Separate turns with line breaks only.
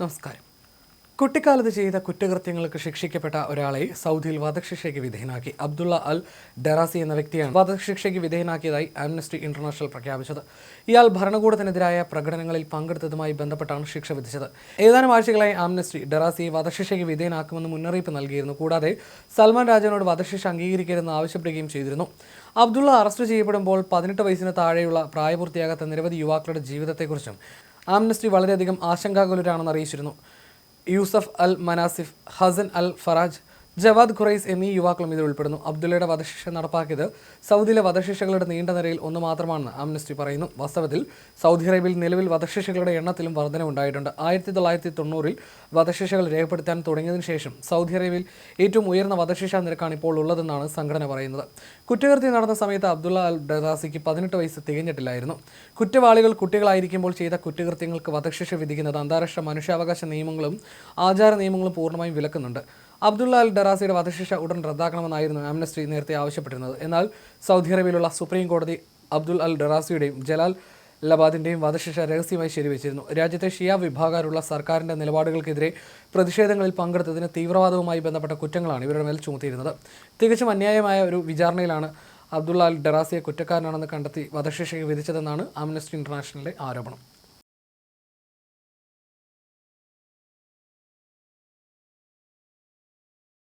നമസ്കാരം. കുട്ടിക്കാലത്ത് ചെയ്ത കുറ്റകൃത്യങ്ങൾക്ക് ശിക്ഷിക്കപ്പെട്ട ഒരാളെ സൗദിയിൽ വധശിക്ഷയ്ക്ക് വിധേയനാക്കി അബ്ദുള്ള അൽ ഡെറാസി എന്ന വ്യക്തിയാണ് വധശിക്ഷയ്ക്ക് വിധേയനാക്കിയതായി ആംനസ്റ്റി ഇന്റർനാഷണൽ പ്രഖ്യാപിച്ചത്. ഇയാൾ ഭരണകൂടത്തിനെതിരായ പ്രകടനങ്ങളിൽ പങ്കെടുത്തതുമായി ബന്ധപ്പെട്ടാണ് ശിക്ഷ വിധിച്ചത്. ഏതാനും ആഴ്ചകളായി ആംനസ്റ്റി ഡെറാസിയെ വധശിക്ഷയ്ക്ക് വിധേയനാക്കുമെന്ന് മുന്നറിയിപ്പ് നൽകിയിരുന്നു. കൂടാതെ സൽമാൻ രാജാവിനോട് വധശിക്ഷ അംഗീകരിക്കരുതെന്ന് ആവശ്യപ്പെടുകയും ചെയ്തിരുന്നു. അബ്ദുള്ള അറസ്റ്റ് ചെയ്യപ്പെടുമ്പോൾ പതിനെട്ട് വയസ്സിന് താഴെയുള്ള പ്രായപൂർത്തിയാകാത്ത നിരവധി യുവാക്കളുടെ ജീവിതത്തെക്കുറിച്ചും ആംനസ്റ്റി വളരെയധികം ആശങ്കാകുലരാണെന്ന് അറിയിച്ചിരുന്നു. Yusuf al Manasif Hassan al Faraj Jawad Qurais എന്നീ യുവാക്കളും ഇതിൽ ഉൾപ്പെടുന്നു. അബ്ദുള്ളയുടെ വധശിക്ഷ നടപ്പാക്കിയത് സൗദിയിലെ വധശിക്ഷകളുടെ നീണ്ട നിരയിൽ ഒന്ന് മാത്രമാണെന്ന് ആംനസ്റ്റി പറയുന്നു. വാസ്തവത്തിൽ സൗദി അറേബ്യയിൽ നിലവിൽ വധശിക്ഷകളുടെ എണ്ണത്തിലും വർധനവുണ്ടായിട്ടുണ്ട് ആയിരത്തി തൊള്ളായിരത്തി തൊണ്ണൂറിൽ വധശിക്ഷകൾ രേഖപ്പെടുത്താൻ തുടങ്ങിയതിനു ശേഷം സൗദി അറേബ്യയിൽ ഏറ്റവും ഉയർന്ന വധശിക്ഷാ നിരക്കാണ് ഇപ്പോൾ ഉള്ളതെന്നാണ് സംഘടന പറയുന്നത്. കുറ്റകൃത്യം നടന്ന സമയത്ത് അബ്ദുള്ള അൽ ഡദാസിക്ക് പതിനെട്ട് വയസ്സ് തികഞ്ഞിട്ടില്ലായിരുന്നു. കുറ്റവാളികൾ കുട്ടികളായിരിക്കുമ്പോൾ ചെയ്ത കുറ്റകൃത്യങ്ങൾക്ക് വധശിക്ഷ വിധിക്കുന്നത് അന്താരാഷ്ട്ര മനുഷ്യാവകാശ നിയമങ്ങളും ആചാര നിയമങ്ങളും പൂർണമായും വിലക്കുന്നുണ്ട്. അബ്ദുള്ള അൽ ഡറാസിയുടെ വധശിക്ഷ ഉടൻ റദ്ദാക്കണമെന്നായിരുന്നു ആംനസ്റ്റി നേരത്തെ ആവശ്യപ്പെട്ടിരുന്നത്. എന്നാൽ സൗദി അറേബ്യയിലുള്ള സുപ്രീം കോടതി അബ്ദുൽ അൽ ഡറാസിയുടെയും ജലാൽ ലബാദിന്റെയും വധശിക്ഷ രഹസ്യമായി ശരിവെച്ചിരുന്നു. രാജ്യത്തെ ഷിയ വിഭാഗക്കാരുള്ള സർക്കാരിന്റെ നിലപാടുകൾക്കെതിരെ പ്രതിഷേധങ്ങളിൽ പങ്കെടുത്തതിന് തീവ്രവാദവുമായി ബന്ധപ്പെട്ട കുറ്റങ്ങളാണ് ഇവരുടെ മേൽ ചുമത്തിയിരുന്നത്. തികച്ചും അന്യായമായ ഒരു വിചാരണയിലാണ് അബ്ദുള്ള അൽ ഡറാസിയെ കുറ്റക്കാരനാണെന്ന് കണ്ടെത്തി വധശിക്ഷയ്ക്ക് വിധിച്ചതെന്നാണ് ആംനസ്റ്റി ഇന്റർനാഷണലിന്റെ ആരോപണം.